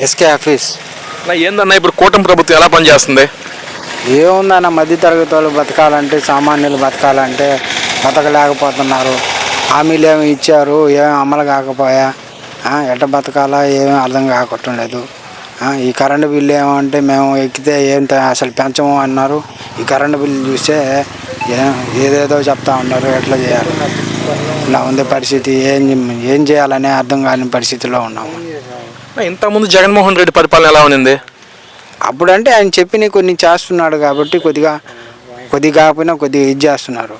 SK office. ఏందన్నా ఇప్పుడు కూటమి ప్రభుత్వం ఎలా పనిచేస్తుంది? ఏముందన్న మధ్య తరగతి వాళ్ళు బతకాలంటే సామాన్యులు బతకాలంటే బతకలేకపోతున్నారు. హామీలు ఏమి ఇచ్చారు ఏమి అమలు కాకపోయా? ఎట్ట బతకాలా ఏమీ అర్థం కాకట్లేదు ఈ కరెంటు బిల్లు ఏమంటే మేము ఎక్కితే ఏం అసలు పెంచము అన్నారు. ఈ కరెంటు బిల్లు చూస్తే ఏ- ఏదేదో చెప్తా ఉన్నారు ఎట్లా చేయాలి? ఇలా ఉంది పరిస్థితి ఏం ఏం చేయాలనే అర్థం కాని పరిస్థితిలో ఉన్నాము. ఇంతకుముందు జగన్మోహన్ రెడ్డి పరిపాలన ఎలా ఉంది అప్పుడంటే ఆయన చెప్పిన కొన్ని చేస్తున్నాడు కాబట్టి కొద్దిగా కొద్దిగా కాకపోయినా కొద్దిగా ఇది చేస్తున్నారు.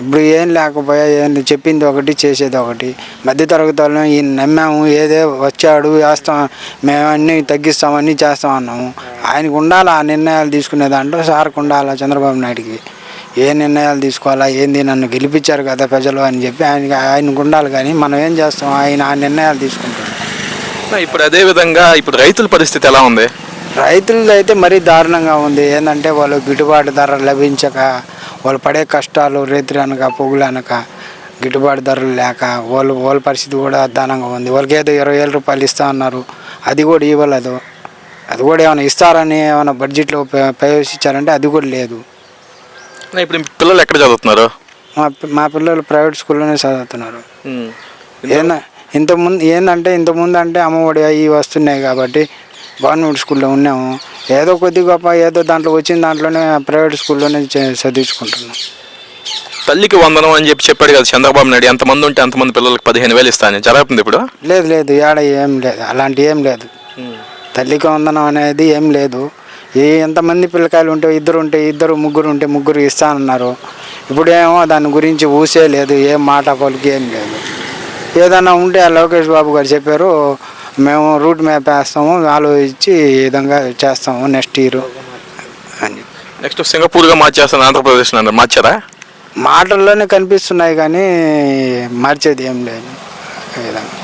ఇప్పుడు ఏం లేకపోయా ఏం చెప్పింది ఒకటి చేసేది ఒకటి. మధ్య తరగతి వాళ్ళని ఈయన నమ్మాము ఏదే వచ్చాడు వేస్తాం మేము అన్నీ తగ్గిస్తాం అన్నీ చేస్తాం అన్నాము. ఆయనకు ఉండాలి ఆ నిర్ణయాలు తీసుకునే దాంట్లో? సార్కు ఉండాలా చంద్రబాబు నాయుడికి? ఏ నిర్ణయాలు తీసుకోవాలా? ఏంది నన్ను గెలిపించారు కదా ప్రజలు అని చెప్పి ఆయనకి ఆయనకు ఉండాలి కానీ మనం ఏం చేస్తాం? ఆయన ఆ నిర్ణయాలు తీసుకుంటాం ఇప్పుడు అదే విధంగా ఇప్పుడు రైతుల పరిస్థితి ఎలా ఉంది? రైతులది అయితే మరీ దారుణంగా ఉంది. ఏంటంటే వాళ్ళు గిట్టుబాటు ధర లభించక వాళ్ళు పడే కష్టాలు రేత్రి అనక పొగులు అనక గిట్టుబాటు ధరలు లేక వాళ్ళు వాళ్ళ పరిస్థితి కూడా దారుణంగా ఉంది. వాళ్ళకి ఏదో ఇరవై వేల రూపాయలు ఇస్తా అన్నారు. అది కూడా ఇవ్వలేదు. అది కూడా ఏమైనా ఇస్తారని ఏమైనా బడ్జెట్లో ప్ర- ప్రవేశించారంటే అది కూడా లేదు. ఇప్పుడు పిల్లలు ఎక్కడ చదువుతున్నారు? మా మా పిల్లలు ప్రైవేట్ స్కూల్లోనే చదువుతున్నారు. ఏంద ఇంతకుముందు ఏంటంటే ఇంతకుముందు అంటే అమ్మఒడి అవి వస్తున్నాయి కాబట్టి గవర్నమెంట్ స్కూల్లో ఉన్నాము. ఏదో కొద్ది గొప్ప ఏదో దాంట్లో వచ్చిన దాంట్లోనే ప్రైవేట్ స్కూల్లోనే చదివించుకుంటున్నాం. తల్లికి వందనం అని చెప్పి చెప్పాడు కదా చంద్రబాబు నాయుడు. ఎంతమంది ఉంటే అంతమంది పిల్లలకు పదిహేను వేలు ఇస్తాను జరుగుతుంది ఇప్పుడు? లేదు లేదు. ఏడ ఏం లేదు అలాంటి ఏం లేదు. తల్లికి వందనం అనేది ఏం లేదు. ఏ ఎంతమంది పిల్లకాయలు ఉంటే ఇద్దరు ఉంటే ఇద్దరు ముగ్గురు ఉంటే ముగ్గురు ఇస్తానన్నారు ఇప్పుడేమో దాని గురించి ఊసే లేదు. ఏం మాట పలికి ఏం లేదు. ఏదన్నా ఉంటే ఆ లోకేష్ బాబు గారు చెప్పారు మేము రూట్ మ్యాప్ వేస్తాము ఆలోచించి ఈ విధంగా చేస్తాము నెక్స్ట్ ఇయర్ అని. నెక్స్ట్ సింగపూర్గా మార్చేస్తాను ఆంధ్రప్రదేశ్ మార్చారా? మాటల్లోనే కనిపిస్తున్నాయి కానీ మార్చేది ఏం లేదు. విధంగా.